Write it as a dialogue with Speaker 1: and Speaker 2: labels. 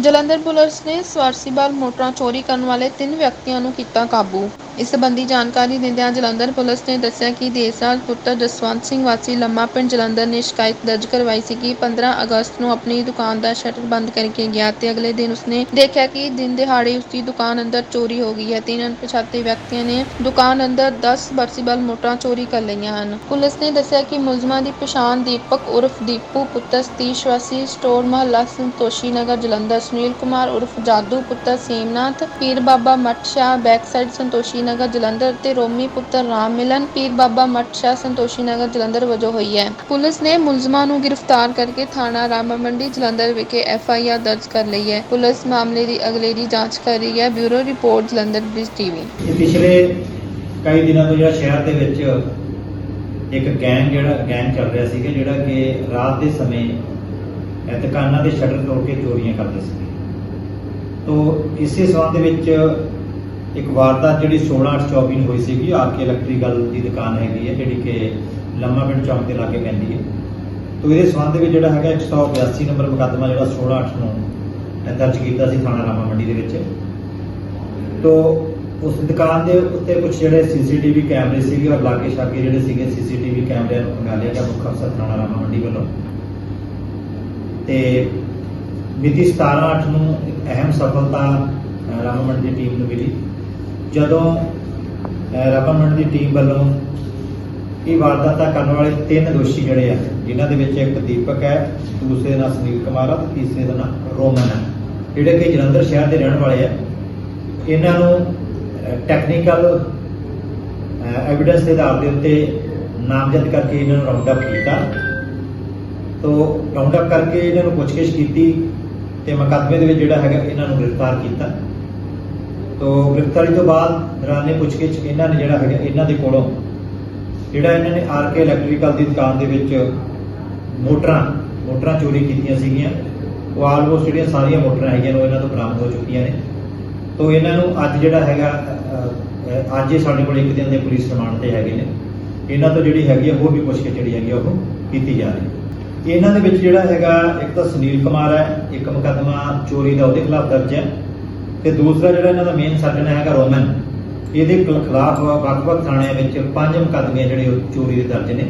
Speaker 1: Jalandhar police ਨੇ submersible ਮੋਟਰਾਂ ਚੋਰੀ ਕਰਨ ਵਾਲੇ ਤਿੰਨ ਵਿਅਕਤੀਆਂ ਨੂੰ ਕੀਤਾ ਕਾਬੂ। ਇਸ ਸਬੰਧੀ ਜਾਣਕਾਰੀ ਦਿੰਦਿਆਂ ਜਲੰਧਰ ਪੁਲਿਸ ਨੇ ਦੱਸਿਆ ਕਿ ਦੇਸਾਲ ਪੁੱਤਰ ਜਸਵੰਤ ਸਿੰਘ ਵਾਸੀ ਲੰਮਾ ਪਿੰਡ ਜਲੰਧਰ ਨੇ ਸ਼ਿਕਾਇਤ ਦਰਜ ਕਰਵਾਈ ਸੀ ਕਿ 15 ਅਗਸਤ ਨੂੰ ਆਪਣੀ ਦੁਕਾਨ ਦਾ ਸ਼ਟਰ ਬੰਦ ਕਰਕੇ ਗਿਆ ਤੇ ਅਗਲੇ ਦਿਨ ਉਸਨੇ ਦੇਖਿਆ ਕਿ ਦਿਨ ਦਿਹਾੜੇ ਉਸਦੀ ਦੁਕਾਨ ਅੰਦਰ ਚੋਰੀ ਹੋ ਗਈ ਹੈ ਤਿੰਨ ਅਣਪਛਾਤੇ ਵਿਅਕਤੀਆਂ ਨੇ ਦੁਕਾਨ ਅੰਦਰ 10 ਸਬਰਸੀਬਲ ਮੋਟਰਾਂ ਚੋਰੀ ਕਰ ਲਈਆਂ ਹਨ। ਪੁਲਿਸ ਨੇ ਦੱਸਿਆ ਕਿ ਮੁਲਜ਼ਮਾਂ ਦੀ ਪਛਾਣ ਦੀਪਕ ਉਰਫ ਦੀਪੂ ਪੁੱਤਰ ਸਤੀਸ਼ ਵਾਸੀ, ਸਟੋਰ ਮਹੱਲਾ ਸੰਤੋਸ਼ੀ ਨਗਰ ਜਲੰਧਰ, ਸੁਨੀਲ ਕੁਮਾਰ ਉਰਫ ਜਾਦੂ ਪੁੱਤਰ ਸੇਮਨਾਥ, ਪੀਰ ਬਾਬਾ ਮੱਠ ਸ਼ਾਹ ਬੈਕ ਸਾਈਡ ਸੰਤੋਸ਼ੀ ਨਗਰ ਜਲੰਧਰ ਤੇ ਰੋਮੀ ਪੁੱਤਰ ਰਾਮ ਮਿਲਨ, ਪੀਰ ਬਾਬਾ ਮੱਠ ਸੰਤੋਸ਼ੀ ਨਗਰ ਜਲੰਧਰ ਵਜੋਂ ਹੋਈ ਹੈ। ਪੁਲਿਸ ਨੇ ਮੁਲਜ਼ਮਾਂ ਨੂੰ ਗ੍ਰਿਫਤਾਰ ਕਰਕੇ ਥਾਣਾ ਰਾਮਾ ਮੰਡੀ ਜਲੰਧਰ ਵਿਖੇ ਐਫ ਆਈ ਆਰ ਦਰਜ ਕਰ ਲਈ ਹੈ। ਪੁਲਿਸ ਮਾਮਲੇ ਦੀ ਅਗਲੇਰੀ ਜਾਂਚ ਕਰ ਰਹੀ ਹੈ। Bureau report, Jalandhar Bridge TV.
Speaker 2: ਇਹ ਪਿਛਲੇ ਕਈ ਦਿਨਾਂ ਤੋਂ ਜਿਹੜਾ ਸ਼ਹਿਰ ਦੇ ਵਿੱਚ ਇੱਕ ਗੈਂਗ ਜਿਹੜਾ ਗੈਂਗ ਚੱਲ ਰਿਹਾ ਸੀਗਾ, ਜਿਹੜਾ ਕਿ ਰਾਤ ਦੇ ਸਮੇਂ ਦੁਕਾਨਾਂ ਦੇ ਸ਼ਟਰ ਤੋੜ ਕੇ ਚੋਰੀਆਂ ਕਰਦੇ ਸੀ ਤੋ ਇਸੇ ਸਬੰਧ ਦੇ ਵਿੱਚ ਇੱਕ ਵਾਰਦਾਤ ਜਿਹੜੀ 16824 ਨੂੰ ਹੋਈ ਸੀਗੀ ਆਰਕੇ ਇਲੈਕਟ੍ਰੀਕਲ ਦੀ ਦੁਕਾਨ ਹੈਗੀ ਹੈ, ਜਿਹੜੀ ਕਿ ਲੰਮਾ ਪਿੰਡ ਚੌਂਕ ਦੇ ਲਾਗੇ ਪੈਂਦੀ ਹੈ। ਤੋ ਇਹਦੇ ਸਬੰਧ ਵਿੱਚ ਜਿਹੜਾ ਹੈਗਾ 182 ਨੰਬਰ ਮੁਕੱਦਮਾ ਜਿਹੜਾ 168 ਨੂੰ ਦਰਜ ਕੀਤਾ ਸੀ ਥਾਣਾ ਰਾਮਾ ਮੰਡੀ ਦੇ ਵਿੱਚ। ਤੋ ਉਸ ਦੁਕਾਨ ਦੇ ਉੱਤੇ ਕੁਝ ਜਿਹੜੇ ਸੀਸੀਟੀਵੀ ਕੈਮਰੇ ਸੀਗੇ ਔਰ ਲਾਗੇ ਛਾਗੇ ਜਿਹੜੇ ਸੀਗੇ ਸੀਸੀਟੀਵੀ ਕੈਮਰਿਆਂ ਨੂੰ ਮੰਗਾ ਲਿਆ ਗਿਆ ਮੁੱਖ ਅਫਸਰ ਥਾਣਾ ਰਾਮਾ ਮੰਡੀ ਵੱਲੋਂ। ਤੇ ਮਿਤੀ 17/8 ਨੂੰ ਇੱਕ ਅਹਿਮ ਸਫਲਤਾ ਰਾਮਾ ਮੰਡੀ ਦੀ ਟੀਮ ਨੂੰ ਮਿਲੀ। ਜਦੋਂ ਅਹ, ਦੀ ਟੀਮ ਵੱਲੋਂ ਇਹ ਵਾਰਦਾਤਾਂ ਕਰਨ ਵਾਲੇ ਤਿੰਨ ਦੋਸ਼ੀ ਜਿਹੜੇ ਆ ਜਿਨ੍ਹਾਂ ਦੇ ਵਿੱਚ ਇੱਕ ਦੀਪਕ ਹੈ ਦੂਸਰੇ ਦਾ ਨਾਮ ਸੁਨੀਲ ਕੁਮਾਰ ਆ ਤੇ ਤੀਸਰੇ ਦਾ ਨਾਮ ਰੋਮਨ ਹੈ ਜਿਹੜੇ ਕਿ ਜਲੰਧਰ ਸ਼ਹਿਰ ਦੇ ਰਹਿਣ ਵਾਲੇ ਆ ਇਹਨਾਂ ਨੂੰ ਟੈਕਨੀਕਲ ਐਵੀਡੈਂਸ ਦੇ ਆਧਾਰ ਦੇ ਉੱਤੇ ਨਾਮਜ਼ਦ ਕਰਕੇ ਇਹਨਾਂ ਨੂੰ ਰਾਉਂਡ ਅਪ ਕੀਤਾ। ਤੋ ਰਾਉਂਡ ਅਪ ਕਰਕੇ ਇਹਨਾਂ ਨੂੰ ਪੁੱਛਗਿੱਛ ਕੀਤੀ ਤੇ ਮੁਕੱਦਮੇ ਦੇ ਵਿੱਚ ਜਿਹੜਾ ਹੈਗਾ ਇਹਨਾਂ ਨੂੰ ਗ੍ਰਿਫਤਾਰ ਕੀਤਾ। ਤੋ ਗ੍ਰਿਫਤਾਰੀ ਤੋਂ ਬਾਅਦ ਦੌਰਾਨੇ ਪੁੱਛਗਿੱਛ ਇਹਨਾਂ ਨੇ ਜਿਹੜਾ ਹੈਗਾ, ਇਹਨਾਂ ਦੇ ਕੋਲੋਂ ਜਿਹੜਾ ਇਹਨਾਂ ਨੇ ਆਰ ਕੇ ਇਲੈਕਟ੍ਰੀਕਲ ਦੀ ਦੁਕਾਨ ਦੇ ਵਿੱਚ ਮੋਟਰਾਂ ਮੋਟਰਾਂ ਚੋਰੀ ਕੀਤੀਆਂ ਸੀਗੀਆਂ। ਉਹ ਆਲਮੋਸਟ ਜਿਹੜੀਆਂ ਸਾਰੀਆਂ ਮੋਟਰਾਂ ਹੈਗੀਆਂ ਨੇ, ਉਹ ਇਹਨਾਂ ਤੋਂ ਬਰਾਮਦ ਹੋ ਚੁੱਕੀਆਂ ਨੇ। ਤੋ ਇਹਨਾਂ ਨੂੰ ਅੱਜ ਜਿਹੜਾ ਹੈਗਾ ਅੱਜ ਇਹ ਸਾਡੇ ਕੋਲ ਇੱਕ ਦਿਨ ਦੇ ਪੁਲਿਸ ਰਿਮਾਂਡ ਤੇ ਹੈਗੇ ਨੇ। ਇਹਨਾਂ ਤੋਂ ਜਿਹੜੀ ਹੈਗੀ ਆ, ਹੋਰ ਵੀ ਪੁੱਛ ਕੇ ਜਿਹੜੀ ਹੈਗੀ ਆ, ਉਹ ਕੀਤੀ ਜਾ ਰਹੀ ਹੈ। ਇਹਨਾਂ ਦੇ ਵਿੱਚ ਜਿਹੜਾ ਹੈਗਾ, ਇੱਕ ਤਾਂ ਸੁਨੀਲ ਕੁਮਾਰ ਹੈ, ਇੱਕ ਮੁਕੱਦਮਾ ਚੋਰੀ ਦਾ ਉਹਦੇ ਖਿਲਾਫ ਦਰਜ ਹੈ। ਤੇ ਦੂਸਰਾ ਜਿਹੜਾ ਇਹਨਾਂ ਦਾ ਮੇਨ ਸਰਜਨ ਹੈਗਾ ਰੋਮਨ, ਇਹਦੇ ਖਿਲਾਫ ਵੱਖ-ਵੱਖ ਥਾਣਿਆਂ ਵਿੱਚ ਪੰਜ ਮੁਕੱਦਮੇ ਜਿਹੜੇ ਉਹ ਚੋਰੀ ਦੇ ਦਰਜ ਨੇ।